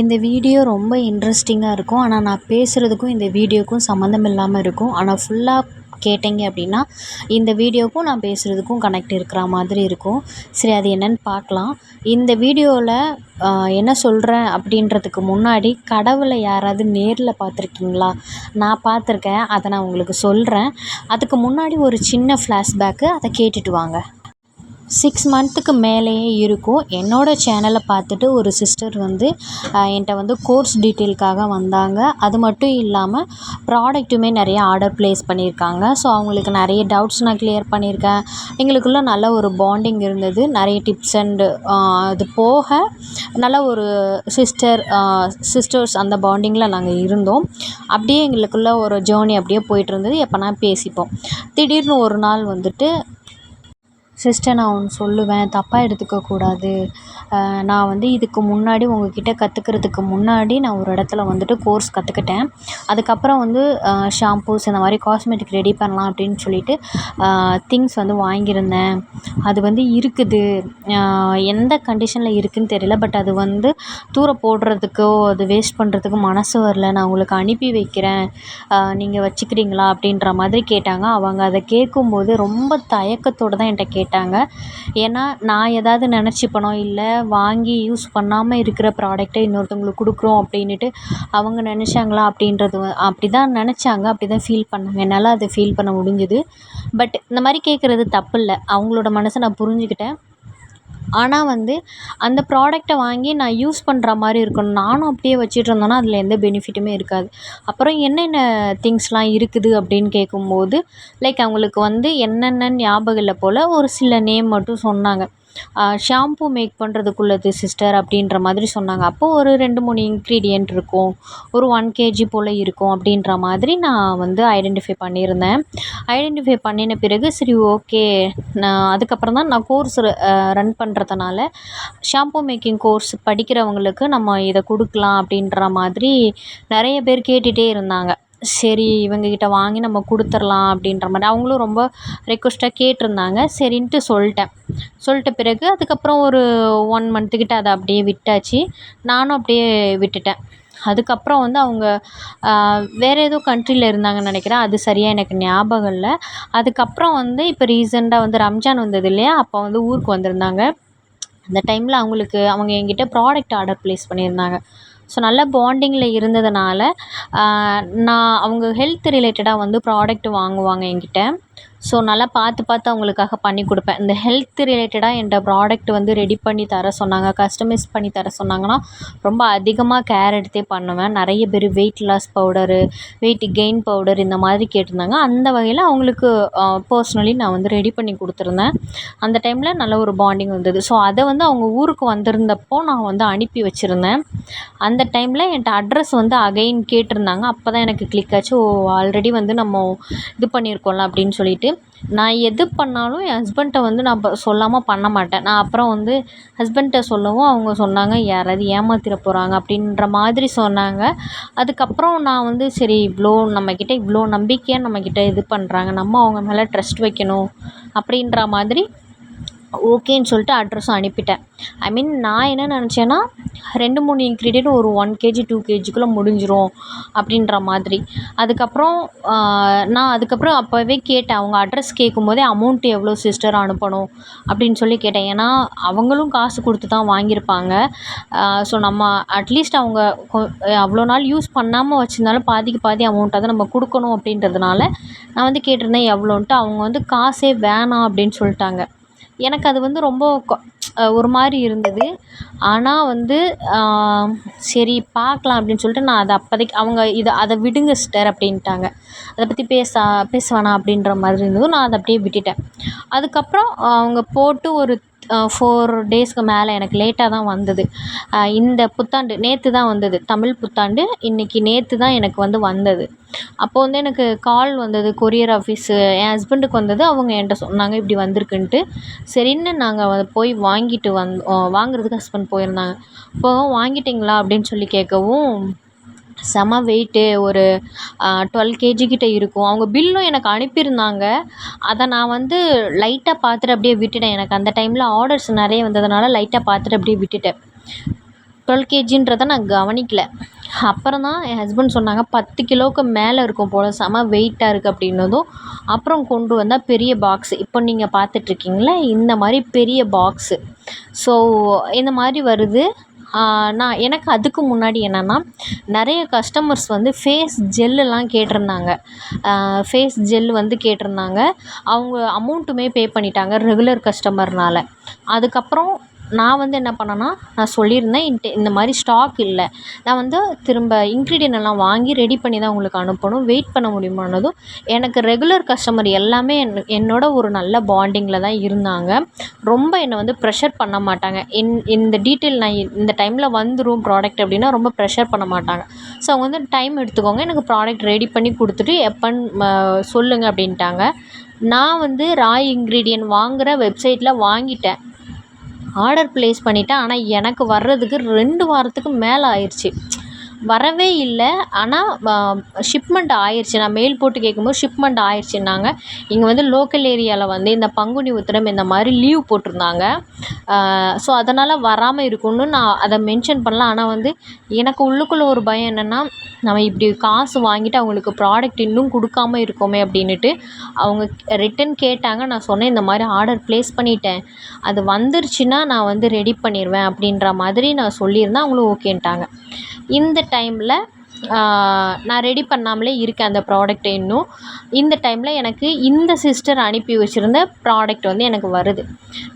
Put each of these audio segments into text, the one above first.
இந்த வீடியோ ரொம்ப இன்ட்ரெஸ்டிங்காக இருக்கும். ஆனால் நான் பேசுகிறதுக்கும் இந்த வீடியோக்கும் சம்மந்தம் இல்லாமல் இருக்கும். ஆனால் ஃபுல்லாக கேட்டிங்க அப்படின்னா இந்த வீடியோக்கும் நான் பேசுகிறதுக்கும் கனெக்ட் இருக்கிற மாதிரி இருக்கும். சரி அது என்னென்னு பார்க்கலாம். இந்த வீடியோவில் என்ன சொல்கிறேன் அப்படின்றதுக்கு முன்னாடி கடவுளை யாராவது நேரில் பார்த்துருக்கீங்களா? நான் பார்த்துருக்கேன். அதை நான் உங்களுக்கு சொல்கிறேன் அதுக்கு முன்னாடி ஒரு சின்ன ஃப்ளாஷ்பேக்கு அதை கேட்டுட்டு வாங்க. சிக்ஸ் மந்த்துக்கு மேலேயே இருக்கும். என்னோடய சேனலை பார்த்துட்டு ஒரு சிஸ்டர் வந்து என்கிட்ட வந்து கோர்ஸ் டீட்டெயிலுக்காக வந்தாங்க. அது மட்டும் இல்லாமல் ப்ராடக்ட்டுமே நிறைய ஆர்டர் ப்ளேஸ் பண்ணியிருக்காங்க. ஸோ அவங்களுக்கு நிறைய டவுட்ஸ் நான் க்ளியர் பண்ணியிருக்கேன். எங்களுக்குள்ளே நல்ல ஒரு பாண்டிங் இருந்தது. நிறைய டிப்ஸ் அண்டு அது போக நல்ல ஒரு சிஸ்டர் சிஸ்டர்ஸ் அந்த பாண்டிங்கில் நாங்கள் இருந்தோம். அப்படியே எங்களுக்குள்ளே ஒரு ஜேர்னி அப்படியே போயிட்டு இருந்தது. எப்போனா பேசிப்போம். திடீர்னு ஒரு நாள் வந்துட்டு சிஸ்டர் நான் ஒன்று சொல்லுவேன். தப்பாக எடுத்துக்க கூடாது. நான் வந்து இதுக்கு முன்னாடி உங்கக்கிட்ட கற்றுக்கிறதுக்கு முன்னாடி நான் ஒரு இடத்துல வந்துட்டு கோர்ஸ் கற்றுக்கிட்டேன் அதுக்கப்புறம் வந்து ஷாம்பூஸ் இந்த மாதிரி காஸ்மெட்டிக் ரெடி பண்ணலாம் அப்படின்னு சொல்லிட்டு திங்ஸ் வந்து வாங்கியிருந்தேன். அது வந்து இருக்குது. எந்த கண்டிஷனில் இருக்குதுன்னு தெரியல பட் அது வந்து தூர போடுறதுக்கோ அது வேஸ்ட் பண்ணுறதுக்கு மனசு வரல. நான் உங்களுக்கு அனுப்பி வைக்கிறேன். நீங்கள் வச்சுக்கிறீங்களா அப்படின்ற மாதிரி கேட்டாங்க. அவங்க அதை கேட்கும்போது ரொம்ப தயக்கத்தோடு தான் என்கிட்ட கேட்டாங்க ஏன்னா நான் ஏதாவது நினச்சிப்பனோ இல்லை வாங்கி யூஸ் பண்ணாமல் இருக்கிற ப்ராடக்ட்டை இன்னொருத்தவங்களுக்கு கொடுக்குறோம் அப்படின்னுட்டு அவங்க நினச்சாங்களா அப்படின்றது அப்படி தான் நினச்சாங்க. அப்படி தான் ஃபீல் பண்ணாங்க. என்னால் அதை ஃபீல் பண்ண முடிஞ்சுது. பட் இந்த மாதிரி கேட்குறது தப்பு இல்லை. அவங்களோட மனசை நான் புரிஞ்சுக்கிட்டேன். ஆனால் வந்து அந்த ப்ராடக்ட்டை வாங்கி நான் யூஸ் பண்ணுற மாதிரி இருக்கணும். நானும் அப்படியே வச்சுட்டு அதில் எந்த பெனிஃபிட்டுமே இருக்காது. அப்புறம் என்னென்ன திங்ஸ்லாம் இருக்குது அப்படின்னு கேட்கும்போது லைக் அவங்களுக்கு வந்து என்னென்ன ஞாபகம் இல்லை போல் ஒரு சில நேம் மட்டும் சொன்னாங்க. ஷாம்பு மேக் பண்ணுறதுக்குள்ளது சிஸ்டர் அப்படின்ற மாதிரி சொன்னாங்க. அப்போது ஒரு ரெண்டு மூணு இன்க்ரீடியன்ட் இருக்கும். ஒரு ஒன் கேஜி போல் இருக்கும் அப்படின்ற மாதிரி நான் வந்து ஐடென்டிஃபை பண்ணியிருந்தேன். ஐடென்டிஃபை பண்ணின பிறகு சரி ஓகே நான் அதுக்கப்புறம் தான் நான் கோர்ஸ் ரன் பண்ணுறதுனால ஷாம்பு மேக்கிங் கோர்ஸ் படிக்கிறவங்களுக்கு நம்ம இதை கொடுக்கலாம் அப்படின்ற மாதிரி நிறைய பேர் கேட்டுகிட்டே இருந்தாங்க. சரி இவங்கக்கிட்ட வாங்கி நம்ம கொடுத்துர்லாம் அப்படின்ற மாதிரி. அவங்களும் ரொம்ப ரெக்வஸ்ட்டாக கேட்டிருந்தாங்க. சரின்ட்டு சொல்லிட்டேன். சொல்லிட்ட பிறகு அதுக்கப்புறம் ஒரு ஒன் மந்த்துக்கிட்ட அதை அப்படியே விட்டாச்சு. நானும் அப்படியே விட்டுட்டேன். அதுக்கப்புறம் வந்து அவங்க வேறு ஏதோ கண்ட்ரியில் இருந்தாங்கன்னு நினைக்கிறேன். அது சரியாக எனக்கு ஞாபகம் இல்லை. அதுக்கப்புறம் வந்து இப்போ ரீசெண்டாக வந்து ரம்ஜான் வந்தது இல்லையா? அப்போ வந்து ஊருக்கு வந்திருந்தாங்க. அந்த டைமில் அவங்களுக்கு அவங்க என்கிட்ட ப்ராடக்ட் ஆர்டர் ப்ளேஸ் பண்ணியிருந்தாங்க. ஸோ நல்ல பாண்டிங்கில் இருந்ததுனால நான் அவங்க ஹெல்த் ரிலேட்டடாக வந்து ப்ராடக்ட் வாங்குவாங்க என்கிட்ட. ஸோ நல்லா பார்த்து பார்த்து அவங்களுக்காக பண்ணி கொடுப்பேன். இந்த ஹெல்த் ரிலேட்டடாக என்கிட்ட ப்ராடக்ட் வந்து ரெடி பண்ணி தர சொன்னாங்க. கஸ்டமைஸ் பண்ணி தர சொன்னாங்கன்னா ரொம்ப அதிகமாக கேர் எடுத்தே பண்ணுவேன். நிறைய பேர் weight loss powder weight gain powder இந்த மாதிரி கேட்டிருந்தாங்க. அந்த வகையில் அவங்களுக்கு பர்ஸ்னலி நான் வந்து ரெடி பண்ணி கொடுத்துருந்தேன். அந்த டைமில் நல்ல ஒரு பாண்டிங் வந்தது. ஸோ அதை வந்து அவங்க ஊருக்கு வந்திருந்தப்போ நான் வந்து அனுப்பி வச்சுருந்தேன். அந்த டைமில் என்கிட்ட அட்ரஸ் வந்து அகைன் கேட்டிருந்தாங்க. அப்போ தான் எனக்கு கிளிக் ஆச்சு. ஓ ஆல்ரெடி வந்து நம்ம இது பண்ணியிருக்கோம்ல அப்படின்னு சொல்லி சொல்லிட்டு நான் எது பண்ணாலும் என் ஹஸ்பண்ட்டை வந்து நான் இப்போ சொல்லாமல் பண்ண மாட்டேன். நான் அப்புறம் வந்து ஹஸ்பண்ட்டை சொல்லவும் அவங்க சொன்னாங்க யாராவது ஏமாத்திட போகிறாங்க அப்படின்ற மாதிரி சொன்னாங்க. அதுக்கப்புறம் நான் வந்து சரி இவ்வளோ நம்மக்கிட்ட இவ்வளோ நம்பிக்கையாக நம்மக்கிட்ட இது பண்ணுறாங்க நம்ம அவங்க மேலே ட்ரஸ்ட் வைக்கணும் அப்படின்ற மாதிரி ஓகேன்னு சொல்லிட்டு அட்ரஸும் அனுப்பிட்டேன். ஐ மீன் நான் என்ன நினச்சேன்னா ரெண்டு மூணு இன்க்ரீடியன்ட் ஒரு ஒன் கேஜி டூ கேஜிக்குள்ளே முடிஞ்சிடும் அப்படின்ற மாதிரி. அதுக்கப்புறம் நான் அதுக்கப்புறம் அப்போவே கேட்டேன். அவங்க அட்ரஸ் கேட்கும்போதே அமௌண்ட் எவ்வளோ சிஸ்டர் அனுப்பணும் அப்படின்னு சொல்லி கேட்டேன். ஏன்னா அவங்களும் காசு கொடுத்து தான் வாங்கியிருப்பாங்க. ஸோ நம்ம அட்லீஸ்ட் அவங்க அவ்வளோ நாள் யூஸ் பண்ணாமல் வச்சுருந்தாலும் பாதிக்கு பாதி அமௌண்ட்டாவது நம்ம கொடுக்கணும் அப்படின்றதுனால நான் வந்து கேட்டிருந்தேன் எவ்வளோன்ட்டு. அவங்க வந்து காசே வேணாம் அப்படின்னு சொல்லிட்டாங்க. எனக்கு அது வந்து ரொம்ப ஒரு மாதிரி இருந்தது. ஆனால் வந்து சரி பார்க்கலாம் அப்படின்னு சொல்லிட்டு நான் அதை அப்போதைக்கு அவங்க இதை அதை விடுங்க சிஸ்டர் அப்படின்ட்டாங்க. அதை பற்றி பேச பேச வேணாம் அப்படின்ற மாதிரி இருந்ததும் நான் அதை அப்படியே விட்டுட்டேன். அதுக்கப்புறம் அவங்க போட்டு ஒரு ஃபோர் டேஸ்க்கு மேலே எனக்கு லேட்டாக தான் வந்தது. இந்த புத்தாண்டு நேற்று தான் வந்தது. தமிழ் புத்தாண்டு இன்றைக்கி நேற்று தான் எனக்கு வந்து வந்தது. அப்போது வந்து எனக்கு கால் வந்தது கொரியர் ஆஃபீஸு என் ஹஸ்பண்டுக்கு வந்தது. அவங்க என்கிட்ட சொன்னாங்க இப்படி வந்திருக்குன்ட்டு. சரின்னு நாங்கள் போய் வாங்கிட்டு வந் வாங்குறதுக்கு ஹஸ்பண்ட் போயிருந்தாங்க. போக வாங்கிட்டிங்களா? அப்படின்னு சொல்லி கேட்கவும் செம வெயிட்டு ஒரு டுவெல் கேஜி கிட்ட இருக்கும். அவங்க பில்லும் எனக்கு அனுப்பியிருந்தாங்க. அதை நான் வந்து லைட்டாக பார்த்துட்டு அப்படியே விட்டுட்டேன். எனக்கு அந்த டைமில் ஆர்டர்ஸ் நிறைய வந்ததுனால லைட்டாக பார்த்துட்டு அப்படியே விட்டுட்டேன். டுவெல் கேஜின்றதை நான் கவனிக்கல. அப்புறம் தான் என் ஹஸ்பண்ட் சொன்னாங்க பத்து கிலோவுக்கு மேலே இருக்கும் போல் செம வெயிட்டாக இருக்குது அப்படின்னதும் அப்புறம் கொண்டு வந்தால் பெரிய பாக்ஸு இப்போ நீங்கள் பார்த்துட்ருக்கீங்களே இந்த மாதிரி பெரிய பாக்ஸு ஸோ இந்த மாதிரி வருது. நான் எனக்கு அதுக்கு முன்னாடி என்னென்னா நிறைய கஸ்டமர்ஸ் வந்து ஃபேஸ் ஜெல்லெல்லாம் கேட்டிருந்தாங்க. ஃபேஸ் ஜெல் வந்து கேட்டிருந்தாங்க. அவங்க அமௌண்ட்டுமே பே பண்ணிட்டாங்க ரெகுலர் கஸ்டமர்னால் அதுக்கப்புறம் நான் வந்து என்ன பண்ணேன்னா நான் சொல்லியிருந்தேன் என்கிட்ட இந்த மாதிரி ஸ்டாக் இல்லை. நான் வந்து திரும்ப இன்க்ரீடியன்ட் எல்லாம் வாங்கி ரெடி பண்ணி தான் உங்களுக்கு அனுப்பணும். வெயிட் பண்ண முடியுமானதும் எனக்கு ரெகுலர் கஸ்டமர் எல்லாமே என் என்னோட ஒரு நல்ல பாண்டிங்கில் தான் இருந்தாங்க. ரொம்ப என்னை வந்து ப்ரெஷர் பண்ண மாட்டாங்க. இன் இந்த டீட்டெயில் நான் இந்த டைமில் வந்துடும் ப்ராடக்ட் அப்படின்னா ரொம்ப ப்ரெஷர் பண்ண மாட்டாங்க. ஸோ அவங்க வந்து டைம் எடுத்துக்கோங்க எனக்கு ப்ராடக்ட் ரெடி பண்ணி கொடுத்துட்டு எப்போன்னு சொல்லுங்கள் அப்படின்ட்டாங்க. நான் வந்து ராய் இன்க்ரீடியன்ட் வாங்குகிற வெப்சைட்டில் வாங்கிட்டேன். ஆர்டர் ப்ளேஸ் பண்ணிவிட்டேன் ஆனால் எனக்கு வர்றதுக்கு ரெண்டு வாரத்துக்கு மேலே ஆயிடுச்சு வரவே இல்லை. ஆனால் ஷிப்மெண்ட் ஆயிடுச்சு நான் மெயில் போட்டு கேட்கும்போது ஷிப்மெண்ட் ஆயிடுச்சுன்னாங்க இங்கே வந்து லோக்கல் ஏரியாவில் வந்து இந்த பங்குனி உத்திரம் இந்த மாதிரி லீவ் போட்டிருந்தாங்க. ஸோ அதனால் வராமல் இருக்கும்னு நான் அதை மென்ஷன் பண்ணல. ஆனால் வந்து எனக்கு உள்ளுக்குள்ளே ஒரு பயம் என்னென்னா நம்ம இப்படி காசு வாங்கிட்டு அவங்களுக்கு ப்ராடக்ட் இன்னும் கொடுக்காம இருக்கோமே அப்படின்னுட்டு அவங்க ரிட்டன் கேட்டாங்க. நான் சொன்னேன் இந்த மாதிரி ஆர்டர் ப்ளேஸ் பண்ணிட்டேன். அது வந்துருச்சுன்னா நான் வந்து ரெடி பண்ணிடுவேன் அப்படின்ற மாதிரி நான் சொல்லியிருந்தேன் அவங்களும் ஓகேன்ட்டாங்க இந்த டைமில் நான் ரெடி பண்ணாமலே இருக்கேன் அந்த ப்ராடக்ட்டை இன்னும். இந்த டைமில் எனக்கு இந்த சிஸ்டர் அனுப்பி வச்சுருந்த ப்ராடக்ட் வந்து எனக்கு வருது.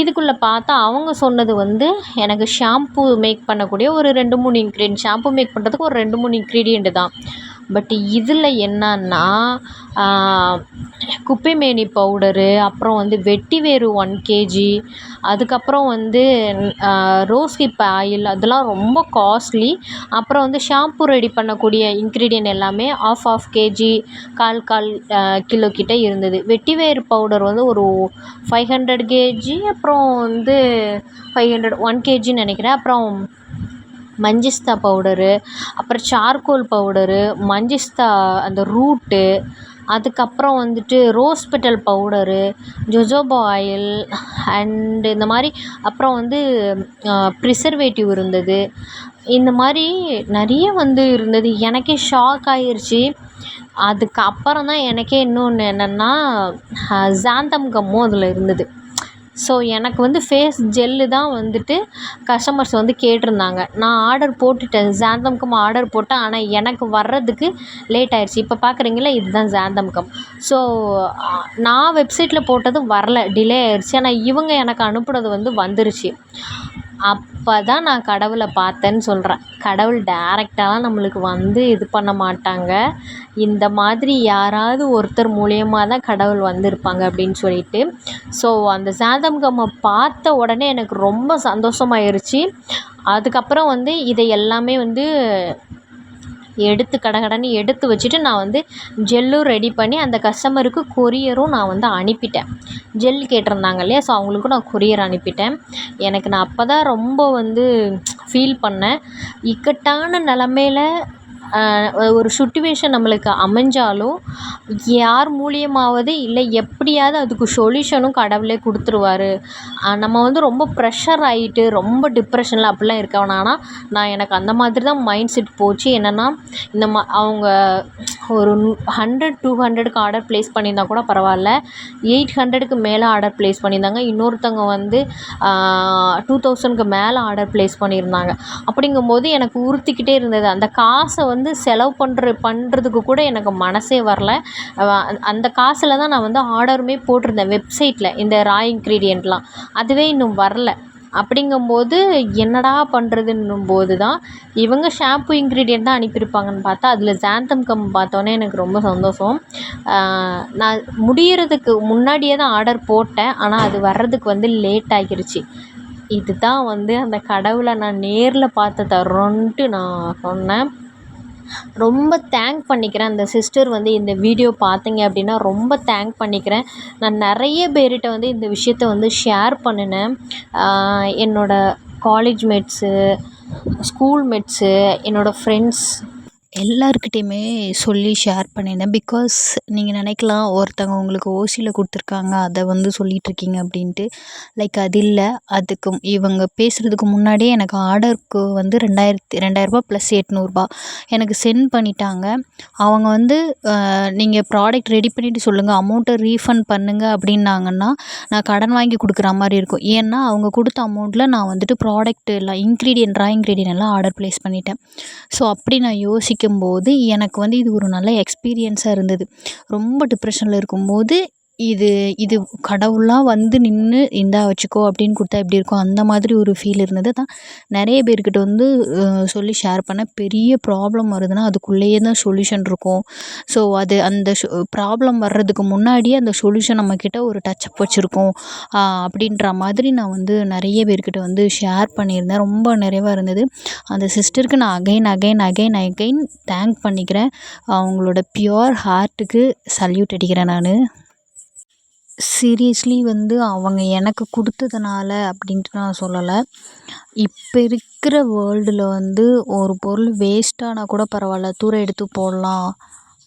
இதுக்குள்ளே பார்த்தா அவங்க சொன்னது வந்து எனக்கு ஷாம்பு மேக் பண்ணக்கூடிய ஒரு ரெண்டு மூணு இன்க்ரீடியன்ட் ஷாம்பு மேக் பண்ணுறதுக்கு ஒரு ரெண்டு மூணு இன்க்ரீடியண்ட்டு தான். பட் இதில் என்னன்னா குப்பைமேனி பவுடரு அப்புறம் வந்து வெட்டிவேரு ஒன் கேஜி அதுக்கப்புறம் வந்து ரோஸ் ஹிப் ஆயில் அதெல்லாம் ரொம்ப காஸ்ட்லி அப்புறம் வந்து ஷாம்பு ரெடி பண்ணக்கூடிய இன்க்ரீடியன்ட் எல்லாமே ஆஃப் ஆஃப் கேஜி கால் கால் கிலோ கிட்ட இருந்தது. வெட்டிவேர் பவுடர் வந்து ஒரு ஃபைவ் ஹண்ட்ரட் கேஜி அப்புறம் வந்து ஃபைவ் ஹண்ட்ரட் ஒன் கேஜின்னு நினைக்கிறேன். அப்புறம் மஞ்சிஸ்தா பவுடரு அப்புறம் சார்கோல் பவுடரு மஞ்சிஸ்தா அந்த ரூட்டு அதுக்கப்புறம் வந்துட்டு rose petal powder jojoba oil and இந்த மாதிரி அப்புறம் வந்து ப்ரிசர்வேட்டிவ் இருந்தது. இந்த மாதிரி நிறைய வந்து இருந்தது. எனக்கே ஷாக் ஆகிருச்சி அதுக்கப்புறம் தான் எனக்கே இன்னொன்று என்னென்னா ஜாந்தம் கம்மும் அதில் இருந்தது. ஸோ எனக்கு வந்து ஃபேஸ் ஜெல்லு தான் வந்துட்டு கஸ்டமர்ஸ் வந்து கேட்டிருந்தாங்க. நான் ஆர்டர் போட்டுட்டேன். ஜாந்தம் கம் ஆர்டர் போட்டேன். ஆனால் எனக்கு வர்றதுக்கு லேட் ஆயிடுச்சு. இப்போ பார்க்குறீங்களா இதுதான் ஜாந்தம் கம் ஸோ நான் வெப்சைட்டில் போட்டது வரல. டிலே ஆயிடுச்சு. ஆனால் இவங்க எனக்கு அனுப்புனது வந்து வந்துருச்சு. அப்போ தான் நான் கடவுளை பார்த்தேன்னு சொல்கிறேன் கடவுள் டேரெக்டாலாம் நம்மளுக்கு வந்து இது பண்ண மாட்டாங்க. இந்த மாதிரி யாராவது ஒருத்தர் மூலியமாக தான் கடவுள் வந்திருப்பாங்க அப்படின்னு சொல்லிட்டு. ஸோ அந்த சாதம்கம்மை பார்த்த உடனே எனக்கு ரொம்ப சந்தோஷமாயிருச்சு. அதுக்கப்புறம் வந்து இதை எல்லாமே வந்து எடுத்து கடகடன்னு எடுத்து வச்சுட்டு நான் வந்து ஜெல்லும் ரெடி பண்ணி அந்த கஸ்டமருக்கு கொரியரும் நான் வந்து அனுப்பிட்டேன். ஜெல் கேட்டிருந்தாங்க இல்லையா? ஸோ அவங்களுக்கும் நான் கொரியர் அனுப்பிட்டேன். எனக்கு நான் அப்போ தான் ரொம்ப வந்து ஃபீல் பண்ணேன். இக்கட்டான நிலமையில ஒரு சுட்டுவேஷன் நம்மளுக்கு அமைஞ்சாலும் யார் மூலியமாவது இல்லை எப்படியாவது அதுக்கு சொல்யூஷனும் கடவுளே கொடுத்துருவாரு. நம்ம வந்து ரொம்ப ப்ரெஷர் ஆகிட்டு ரொம்ப டிப்ரெஷனில் அப்படிலாம் இருக்க வேணாம் நான் எனக்கு அந்த மாதிரி தான் மைண்ட் செட் போச்சு. என்னென்னா இந்த மா அவங்க ஒரு ஹண்ட்ரட் டூ ஹண்ட்ரடுக்கு ஆர்டர் ப்ளேஸ் பண்ணியிருந்தா கூட பரவாயில்ல. எயிட் ஹண்ட்ரடுக்கு மேலே ஆர்டர் ப்ளேஸ் பண்ணியிருந்தாங்க. இன்னொருத்தவங்க வந்து டூ தௌசண்ட்க்கு மேலே ஆர்டர் ப்ளேஸ் பண்ணியிருந்தாங்க. அப்படிங்கும்போது எனக்கு உறுத்திக்கிட்டே இருந்தது. அந்த காசை வந்து செலவு பண்ணுற பண்ணுறதுக்கு கூட எனக்கு மனசே வரல. அந்த காசில் தான் நான் வந்து ஆர்டருமே போட்டிருந்தேன் வெப்சைட்டில் இந்த ரா இன்க்ரீடியண்ட்லாம் அதுவே இன்னும் வரல. அப்படிங்கும்போது என்னடா பண்ணுறதுன்னும் போது தான் இவங்க ஷாம்பு இன்க்ரீடியண்ட் தான் அனுப்பியிருப்பாங்கன்னு பார்த்தா அதில் ஜாந்தம் கம் பார்த்தோன்னே எனக்கு ரொம்ப சந்தோஷம். நான் முடிகிறதுக்கு முன்னாடியே தான் ஆர்டர் போட்டேன் ஆனால் அது வர்றதுக்கு வந்து லேட் ஆகிருச்சு. இதுதான் வந்து அந்த கடவுளை நான் நேரில் பார்த்த தருணன்ட்டு நான் சொன்னேன். ரொம்ப தேங்க் பண்ணிக்கிறேன். அந்த சிஸ்டர் வந்து இந்த வீடியோ பார்த்தீங்க அப்படின்னா ரொம்ப தேங்க் பண்ணிக்கிறேன். நான் நிறைய பேர்கிட்ட வந்து இந்த விஷயத்த வந்து ஷேர் பண்ணினேன். என்னோடய காலேஜ் மேட்ஸு ஸ்கூல் மேட்ஸு என்னோடய ஃப்ரெண்ட்ஸ் எல்லாருக்கிட்டேயுமே சொல்லி ஷேர் பண்ணியிருந்தேன் பிகாஸ் நீங்கள் நினைக்கலாம் ஒருத்தவங்க உங்களுக்கு ஓசியில் கொடுத்துருக்காங்க அதை வந்து சொல்லிகிட்ருக்கீங்க அப்படின்ட்டு. லைக் அது இல்லை. அதுக்கு இவங்க பேசுகிறதுக்கு முன்னாடியே எனக்கு ஆர்டருக்கு வந்து ரெண்டாயிரத்தி ரெண்டாயிரரூபா ப்ளஸ் எட்நூறுபா எனக்கு சென்ட் பண்ணிட்டாங்க. அவங்க வந்து நீங்கள் ப்ராடக்ட் ரெடி பண்ணிவிட்டு சொல்லுங்கள் அமௌண்ட்டை ரீஃபண்ட் பண்ணுங்கள் அப்படின்னாங்கன்னா நான் கடன் வாங்கி கொடுக்குற மாதிரி இருக்கும். ஏன்னா அவங்க கொடுத்த அமௌண்ட்டில் நான் வந்துட்டு ப்ராடக்ட் எல்லாம் இன்க்ரீடியன்ட் ரா இன்க்ரீடியன்ட் எல்லாம் ஆர்டர் ப்ளேஸ் பண்ணிட்டேன். ஸோ அப்படி நான் படிக்கும்போது எனக்கு வந்து இது ஒரு நல்ல எக்ஸ்பீரியன்ஸாக இருந்தது. ரொம்ப டிப்ரெஷனில் இருக்கும்போது இது இது கடவுளாக வந்து நின்று இந்தா வச்சுக்கோ அப்படின்னு கொடுத்தா எப்படி இருக்கும்? அந்த மாதிரி ஒரு ஃபீல் இருந்தது. தான் நிறைய பேர்கிட்ட வந்து சொல்லி ஷேர் பண்ணேன் பெரிய ப்ராப்ளம் வருதுன்னா அதுக்குள்ளேயே தான் சொல்யூஷன் இருக்கும். ஸோ அது அந்த ப்ராப்ளம் வர்றதுக்கு முன்னாடியே அந்த சொல்யூஷன் நம்மக்கிட்ட ஒரு டச்சப் வச்சுருக்கோம். அப்படின்ற மாதிரி நான் வந்து நிறைய பேர்கிட்ட வந்து ஷேர் பண்ணியிருந்தேன். ரொம்ப நிறைவாக இருந்தது. அந்த சிஸ்டருக்கு நான் again again again again thank பண்ணிக்கிறேன். அவங்களோட ப்யூர் ஹார்ட்டுக்கு சல்யூட் அடிக்கிறேன் நான். சீரியஸ்லி வந்து அவங்க எனக்கு கொடுத்ததுனால அப்படின்ட்டு நான் சொல்லலை. இப்போ இருக்கிற வேர்ல்டில் வந்து ஒரு பொருள் வேஸ்ட்டானா கூட பரவாயில்ல தூர எடுத்து போடலாம்.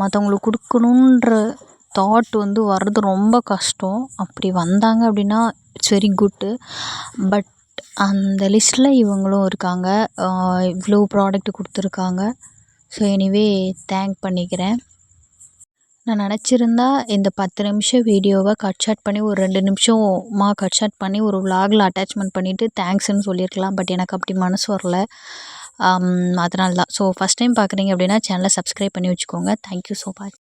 மற்றவங்களுக்கு கொடுக்கணுன்ற தாட் வந்து வர்றது ரொம்ப கஷ்டம். அப்படி வந்தாங்க அப்படின்னா இட்ஸ் வெரி குட்டு பட் அந்த லிஸ்ட்டில் இவங்களும் இருக்காங்க. இவ்வளோ ப்ராடக்ட் கொடுத்துருக்காங்க. ஸோ எனிவே தேங்க் பண்ணிக்கிறேன். நான் நினச்சிருந்தா இந்த பத்து நிமிஷம் வீடியோவை கட் ஷாட் பண்ணி ஒரு ரெண்டு நிமிஷமாக கட் ஷாட் பண்ணி ஒரு விலாகில் அட்டாச்மெண்ட் பண்ணிவிட்டு தேங்க்ஸ்னு சொல்லியிருக்கலாம் பட் எனக்கு அப்படி மனசு வரல. அதனால தான் ஸோ ஃபஸ்ட் டைம் பார்க்குறீங்க அப்படின்னா சேனலை சப்ஸ்கிரைப் பண்ணி வச்சுக்கோங்க. Thank you so much